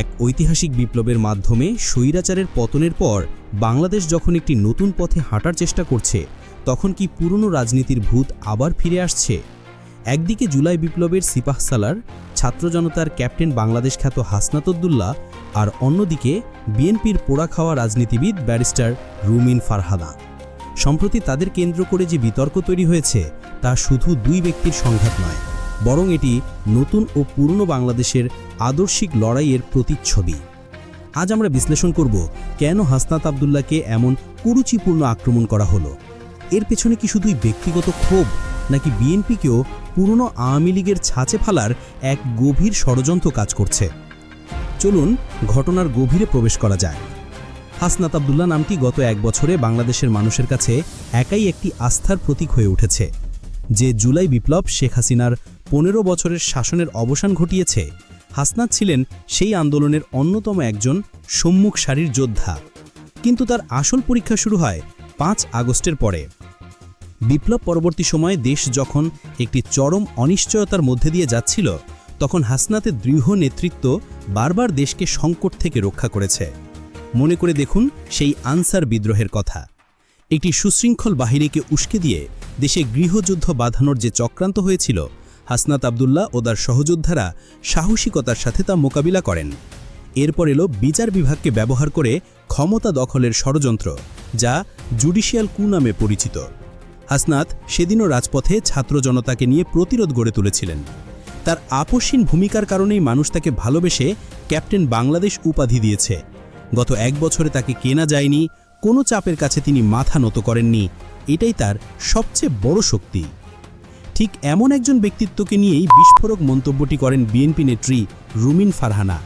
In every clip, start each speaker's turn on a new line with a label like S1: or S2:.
S1: এক ঐতিহাসিক বিপ্লবের মাধ্যমে স্বৈরাচারের পতনের পর বাংলাদেশ যখন একটি নতুন পথে হাঁটার চেষ্টা করছে, তখন কি পুরনো রাজনীতির ভূত আবার ফিরে আসছে? একদিকে জুলাই বিপ্লবের সিপাহসালার ছাত্র জনতার ক্যাপ্টেন বাংলাদেশ খ্যাত হাসনাতদ্দুল্লাহ আর অন্যদিকে বিএনপির পোড়া খাওয়া রাজনীতিবিদ ব্যারিস্টার রুমিন ফারহানা। সম্প্রতি তাদের কেন্দ্র করে যে বিতর্ক তৈরি হয়েছে, তা শুধু দুই ব্যক্তির সংঘাত নয় বরং এটি নতুন ও পুরনো বাংলাদেশের আদর্শিক লড়াইয়ের প্রতিচ্ছবি। আজ আমরা বিশ্লেষণ করব কেন হাসনাত আবদুল্লাহকে এমন কুরুচিপূর্ণ আক্রমণ করা হলো। এর পেছনে কি শুধুই ব্যক্তিগত ক্ষোভ, নাকি বিএনপিকেও পুরনো আওয়ামী লীগের ছাঁচে ফালার এক গভীর ষড়যন্ত্র কাজ করছে? চলুন ঘটনার গভীরে প্রবেশ করা যায় হাসনাত আবদুল্লাহ নামটি গত এক বছরে বাংলাদেশের মানুষের কাছে একাই একটি আস্থার প্রতীক হয়ে উঠেছে। যে জুলাই বিপ্লব শেখ হাসিনার পনেরো বছরের শাসনের অবসান ঘটিয়েছে। হাসনাত ছিলেন সেই আন্দোলনের অন্যতম একজন সম্মুখ সারির যোদ্ধা। কিন্তু তার আসল পরীক্ষা শুরু হয় পাঁচ আগস্টের পরে। বিপ্লব পরবর্তী সময়ে দেশ যখন একটি চরম অনিশ্চয়তার মধ্যে দিয়ে যাচ্ছিল, তখন হাসনাতের দৃঢ় নেতৃত্ব বারবার দেশকে সংকট থেকে রক্ষা করেছে। মনে করে দেখুন সেই আনসার বিদ্রোহের কথা। একটি সুশৃঙ্খল বাহিনীকে উস্কে দিয়ে দেশে গৃহযুদ্ধ বাঁধানোর যে চক্রান্ত হয়েছিল হাসনাত আবদুল্লাহ ও তার সহযোদ্ধারা সাহসিকতার সাথে তা মোকাবিলা করেন। এরপর এলো বিচার বিভাগকে ব্যবহার করে ক্ষমতা দখলের ষড়যন্ত্র, যা জুডিশিয়াল কু নামে পরিচিত। হাসনাত সেদিনও রাজপথে ছাত্র জনতাকে নিয়ে প্রতিরোধ গড়ে তুলেছিলেন। তার আপসীন ভূমিকার কারণেই মানুষ তাকে ভালোবেসে ক্যাপ্টেন বাংলাদেশ উপাধি দিয়েছে। গত এক বছরে তাকে কেনা যায়নি, কোনো চাপের কাছে তিনি মাথা নত করেননি, এটাই তার সবচেয়ে বড় শক্তি। ঠিক এমন একজন ব্যক্তিত্বকে নিয়েই বিস্ফোরক মন্তব্যটি করেন বিএনপি নেত্রী রুমিন ফারহানা।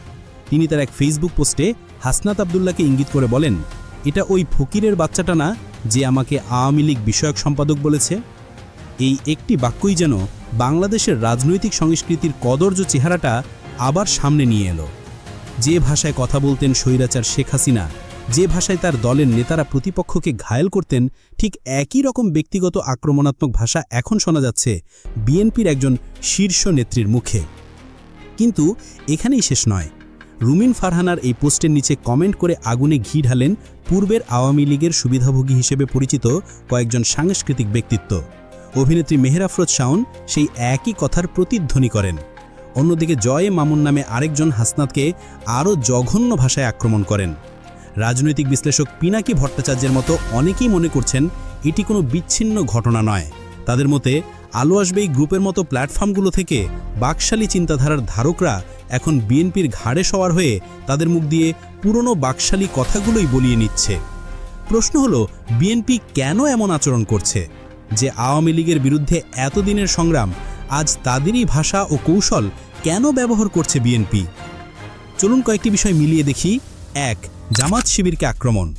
S1: তিনি তার এক ফেসবুক পোস্টে হাসনাত আবদুল্লাকে ইঙ্গিত করে বলেন, এটা ওই ফকিরের বাচ্চাটা না যে আমাকে আওয়ামী লীগ বিষয়ক সম্পাদক বলেছে? এই একটি বাক্যই যেন বাংলাদেশের রাজনৈতিক সংস্কৃতির কদর্য চেহারাটা আবার সামনে নিয়ে এলো। যে ভাষায় কথা বলতেন স্বৈরাচার শেখ হাসিনা যে ভাষায় তার দলের নেতারা প্রতিপক্ষকে ঘায়েল করতেন, ঠিক একই রকম ব্যক্তিগত আক্রমণাত্মক ভাষা এখন শোনা যাচ্ছে বিএনপির একজন শীর্ষ নেত্রীর মুখে। কিন্তু এখানেই শেষ নয়। রুমিন ফারহানার এই পোস্টের নিচে কমেন্ট করে আগুনে ঘি ঢালেন পূর্বের আওয়ামী লীগের সুবিধাভোগী হিসেবে পরিচিত কয়েকজন সাংস্কৃতিক ব্যক্তিত্ব। অভিনেত্রী মেহেরাফরোজ শাওন সেই একই কথার প্রতিধ্বনি করেন। অন্যদিকে জয়ে মামুন নামে আরেকজন হাসনাতকে আরও জঘন্য ভাষায় আক্রমণ করেন। রাজনৈতিক বিশ্লেষক পিনাকি ভট্টাচার্যের মতো অনেকেই মনে করছেন এটি কোনো বিচ্ছিন্ন ঘটনা নয়। তাদের মতে, আলো আসবে এই গ্রুপের মতো প্ল্যাটফর্মগুলো থেকে বাকশালী চিন্তাধারার ধারকরা এখন বিএনপির ঘাড়ে সওয়ার হয়ে তাদের মুখ দিয়ে পুরনো বাকশালী কথাগুলোই বলিয়ে নিচ্ছে। প্রশ্ন হলো, বিএনপি কেন এমন আচরণ করছে? যে আওয়ামী লীগের বিরুদ্ধে এতদিনের সংগ্রাম, আজ তাদেরই ভাষা ও কৌশল কেন ব্যবহার করছে বিএনপি? চলুন কয়েকটি বিষয় মিলিয়ে দেখি। এক, জামাত শিবিরকে আক্রমণ।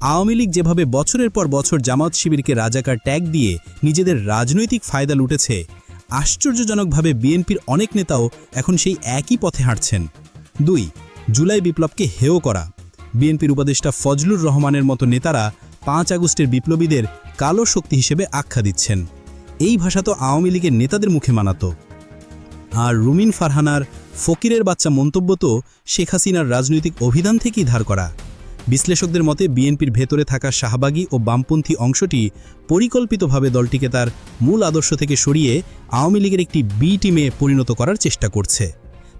S1: আওয়ামী লীগ যেভাবে বছরের পর বছর জামাত শিবিরকে রাজাকার ট্যাগ দিয়ে নিজেদের রাজনৈতিক ফায়দা লুটেছে, আশ্চর্যজনকভাবে বিএনপির অনেক নেতাও এখন সেই একই পথে হাঁটছেন। দুই, জুলাই বিপ্লবকে হেয় করা। বিএনপির উপদেষ্টা ফজলুর রহমানের মতো নেতারা পাঁচ আগস্টের বিপ্লবীদের কালো শক্তি হিসেবে আখ্যা দিচ্ছেন। এই ভাষা তো আওয়ামী লীগের নেতাদের মুখে মানাতো। আর রুমিন ফারহানার ফকিরের বাচ্চা মন্তব্য তো শেখ হাসিনার রাজনৈতিক অভিধান থেকেই ধার করা। বিশ্লেষকদের মতে বিএনপির ভেতরে থাকা শাহবাগী ও বামপন্থী অংশটি পরিকল্পিতভাবে দলটিকে তার মূল আদর্শ থেকে সরিয়ে আওয়ামী লীগের একটি বি টিমে পরিণত করার চেষ্টা করছে।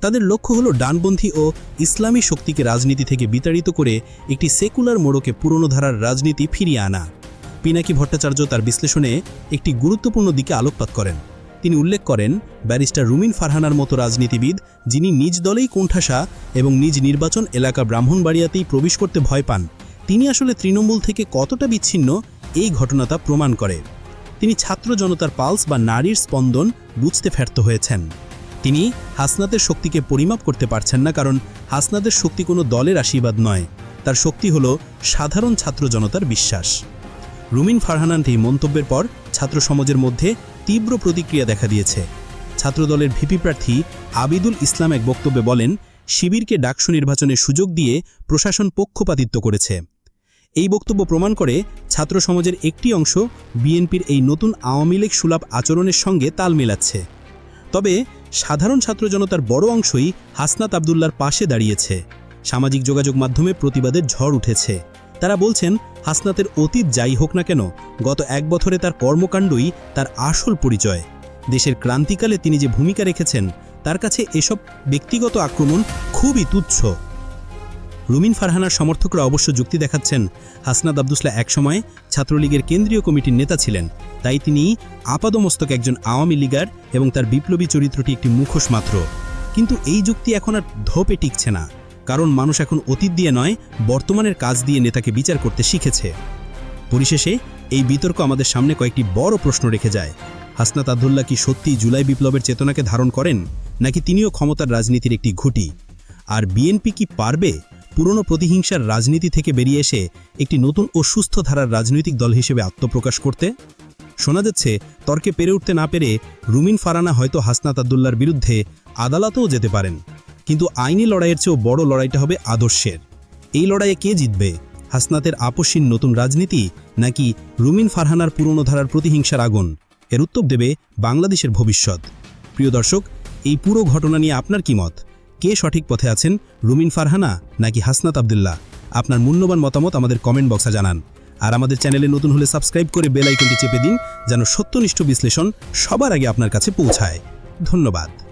S1: তাদের লক্ষ্য হল ডানপন্থী ও ইসলামী শক্তিকে রাজনীতি থেকে বিতাড়িত করে একটি সেকুলার মোড়কে পুরনো ধারার রাজনীতি ফিরিয়ে আনা। পিনাকি ভট্টাচার্য তার বিশ্লেষণে একটি গুরুত্বপূর্ণ দিকে আলোকপাত করেন। তিনি উল্লেখ করেন, ব্যারিস্টার রুমিন ফারহানার মতো রাজনীতিবিদ, যিনি নিজ দলেই কোণঠাসা এবং নিজ নির্বাচন এলাকা ব্রাহ্মণবাড়িয়াতেই প্রবেশ করতে ভয় পান, তিনি আসলে তৃণমূল থেকে কতটা বিচ্ছিন্ন, এই ঘটনা তা প্রমাণ করে। তিনি ছাত্র জনতার পালস বা নারীর স্পন্দন বুঝতে ব্যর্থ হয়েছেন। তিনি হাসনাতের শক্তিকে পরিমাপ করতে পারছেন না কারণ হাসনাতের শক্তি কোনো দলের আশীর্বাদ নয়, তার শক্তি হল সাধারণ ছাত্র জনতার বিশ্বাস। রুমিন ফারহানান এই মন্তব্যের পর ছাত্র সমাজের মধ্যে তীব্র প্রতিক্রিয়া দেখা দিয়েছে। ছাত্রদলের ভিপি প্রার্থী আবিদুল ইসলাম এক বক্তব্যে বলেন, শিবিরকে ডাকসু নির্বাচনের সুযোগ দিয়ে প্রশাসন পক্ষপাতিত্ব করেছে। এই বক্তব্য প্রমাণ করে ছাত্র সমাজের একটি অংশ বিএনপির এই নতুন আওয়ামী লীগ সুলভ আচরণের সঙ্গে তাল মেলাচ্ছে। তবে সাধারণ ছাত্র জনতার বড় অংশই হাসনাত আবদুল্লার পাশে দাঁড়িয়েছে। সামাজিক যোগাযোগ মাধ্যমে প্রতিবাদের ঝড় উঠেছে। তারা বলছেন, হাসনাতের অতীত যাই হোক না কেন, গত এক বছরে তার কর্মকাণ্ডই তার আসল পরিচয়। দেশের ক্রান্তিকালে তিনি যে ভূমিকা রেখেছেন, তার কাছে এসব ব্যক্তিগত আক্রমণ খুবই তুচ্ছ। রুমিন ফারহানার সমর্থকরা অবশ্য যুক্তি দেখাচ্ছেন হাসনাদ আবদুসলা একসময় ছাত্রলীগের কেন্দ্রীয় কমিটির নেতা ছিলেন। তাই তিনি আপাদমস্তক একজন আওয়ামী লীগার এবং তার বিপ্লবী চরিত্রটি একটি মুখোশ মাত্র। কিন্তু এই যুক্তি এখন আর ধোপে টিকছে না। কারণ মানুষ এখন অতীত দিয়ে নয়, বর্তমানের কাজ দিয়ে নেতাকে বিচার করতে শিখেছে। পরিশেষে, এই বিতর্ক আমাদের সামনে কয়েকটি বড় প্রশ্ন রেখে যায়। হাসনাত আবদুল্লাহ কি সত্যি জুলাই বিপ্লবের চেতনাকে ধারণ করেন, নাকি তিনিও ক্ষমতার রাজনীতির একটি ঘুটি? আর বিএনপি কি পারবে? পুরনো প্রতিহিংসার রাজনীতি থেকে বেরিয়ে এসে একটি নতুন ও সুস্থ ধারার রাজনৈতিক দল হিসেবে আত্মপ্রকাশ করতে? শোনা যাচ্ছে, তর্কে পেরে উঠতে না পেরে রুমিন ফারানা হয়তো হাসনাত আবদুল্লার বিরুদ্ধে আদালতেও যেতে পারেন। কিন্তু আইনি লড়াইয়ের চেয়েও বড় লড়াইটা হবে আদর্শের। এই লড়াইয়ে কে জিতবে? হাসনাতের আপসীন নতুন রাজনীতি নাকি রুমিন ফারহানার পুরনো ধারার প্রতিহিংসার আগুন? এর উত্তর দেবে বাংলাদেশের ভবিষ্যৎ। প্রিয় দর্শক, এই পুরো ঘটনা নিয়ে আপনার কি মত? কে সঠিক পথে আছেন, রুমিন ফারহানা নাকি হাসনাত আবদুল্লাহ? আপনার মূল্যবান মতামত আমাদের কমেন্ট বক্সে জানান। আর আমাদের চ্যানেলে নতুন হলে সাবস্ক্রাইব করে বেল আইকনটি চেপে দিন, যেন সত্যনিষ্ঠ বিশ্লেষণ সবার আগে আপনার কাছে পৌঁছায়। ধন্যবাদ।